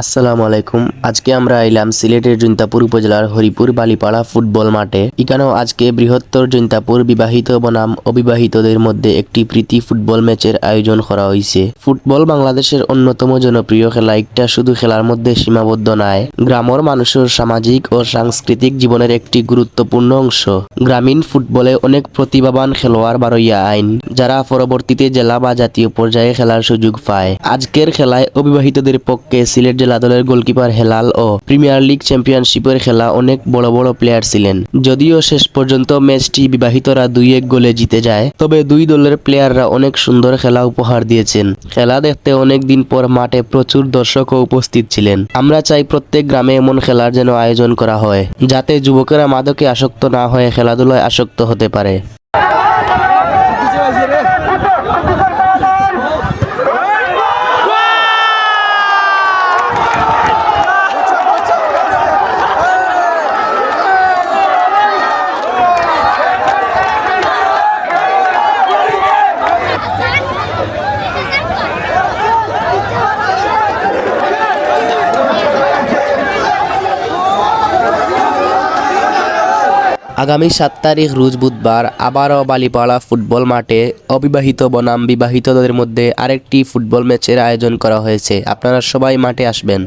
আসসালামু আলাইকুম। আজকে আমরা এলাম সিলেটের জৈন্তাপুর উপজেলার হরিপুর বালিপাড়া ফুটবল মাঠে। এখানেও আজকে বৃহত্তর জৈন্তাপুর বিবাহিত বনাম অবিবাহিতদের মধ্যে একটি প্রীতি ফুটবল ম্যাচের আয়োজন করা হয়েছে ফুটবল বাংলাদেশের অন্যতম জনপ্রিয় খেলা একটা শুধু খেলার মধ্যে সীমাবদ্ধ নয়, গ্রামের মানুষের সামাজিক ও সাংস্কৃতিক জীবনের একটি গুরুত্বপূর্ণ অংশ। গ্রামীণ ফুটবলে অনেক প্রতিভাবান খেলোয়াড় বারইয়া আইন, যারা পরবর্তীতে জেলা বা জাতীয় পর্যায়ে খেলার সুযোগ পায়। আজকের খেলায় অবিবাহিতদের পক্ষে সিলেট জেলা দলের গোলকিপার হেলাল ও প্রিমিয়ার লিগ চ্যাম্পিয়নশিপের খেলা অনেক বড় বড় প্লেয়ার ছিলেন। যদিও শেষ পর্যন্ত ম্যাচটি বিবাহিতরা দুই এক গোলে জিতে যায়, তবে দুই দলের প্লেয়াররা অনেক সুন্দর খেলা উপহার দিয়েছেন। খেলা দেখতে অনেক দিন পর মাঠে প্রচুর দর্শকও উপস্থিত ছিলেন। আমরা চাই প্রত্যেক গ্রামে এমন খেলার যেন আয়োজন করা হয়, যাতে যুবকেরা মাদকে আসক্ত না হয়ে খেলাধুলায় আসক্ত হতে পারে। আগামী সাত তারিখ রোজ বুধবার আবারও বালিপাড়া ফুটবল মাঠে অবিবাহিত বনাম বিবাহিতদের মধ্যে আরেকটি ফুটবল ম্যাচের আয়োজন করা হয়েছে। আপনারা সবাই মাঠে আসবেন।